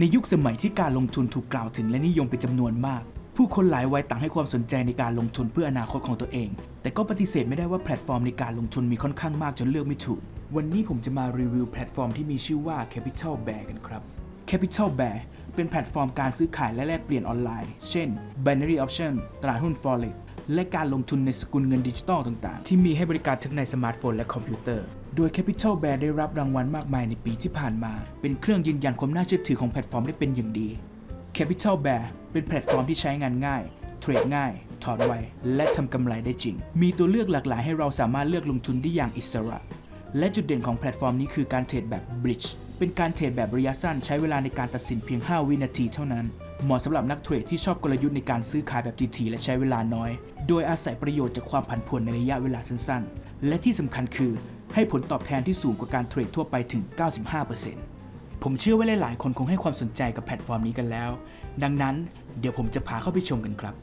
ในยุคสมัยที่การลงทุนถูกกล่าวถึงและนิยมเป็นจำนวนมาก ผู้คนหลายวัยต่างให้ความสนใจในการลงทุนเพื่ออนาคตของตัวเอง แต่ก็ปฏิเสธไม่ได้ว่าแพลตฟอร์มในการลงทุนมีค่อนข้างมากจนเลือกไม่ถูก วันนี้ผมจะมารีวิวแพลตฟอร์มที่มีชื่อว่า Capital Bear กันครับ Capital Bear เป็นแพลตฟอร์มการซื้อขายและแลกเปลี่ยนออนไลน์ เช่น Binary Option ตลาดหุ้น Forex และการลงทุนในสกุลเงินดิจิตอลต่างๆ ที่มีให้บริการทั้งในสมาร์ทโฟนและคอมพิวเตอร์ โดย Capital Bear ได้รับรางวัลมากมายในปีที่ผ่านมา เป็นเครื่องยืนยันความน่าเชื่อถือของแพลตฟอร์มได้เป็นอย่างดี Capital Bear เป็นแพลตฟอร์มที่ใช้งานง่าย เทรดง่าย ถอนไว และทำกำไรได้จริง มีตัวเลือกหลากหลายให้เราสามารถเลือกลงทุนได้อย่างอิสระ และจุดเด่นของแพลตฟอร์มนี้คือการเทรดแบบ Bridge เป็นการเทรดแบบระยะสั้นใช้เวลาในการตัดสินเพียง 5 วินาทีเท่านั้น เหมาะสำหรับนักเทรดที่ชอบกลยุทธ์ในการซื้อขายแบบทีๆและใช้เวลาน้อย โดยอาศัยประโยชน์จากความผันผวนในระยะเวลาสั้นๆ และที่สำคัญคือ ให้ผลตอบแทนที่สูงกว่าการเทรดทั่วไปถึง 95%ผมเชื่อว่าหลายๆ คนคงให้ความสนใจกับแพลตฟอร์มนี้กันแล้ว ดังนั้นเดี๋ยวผมจะพาเข้าไปชมกันครับ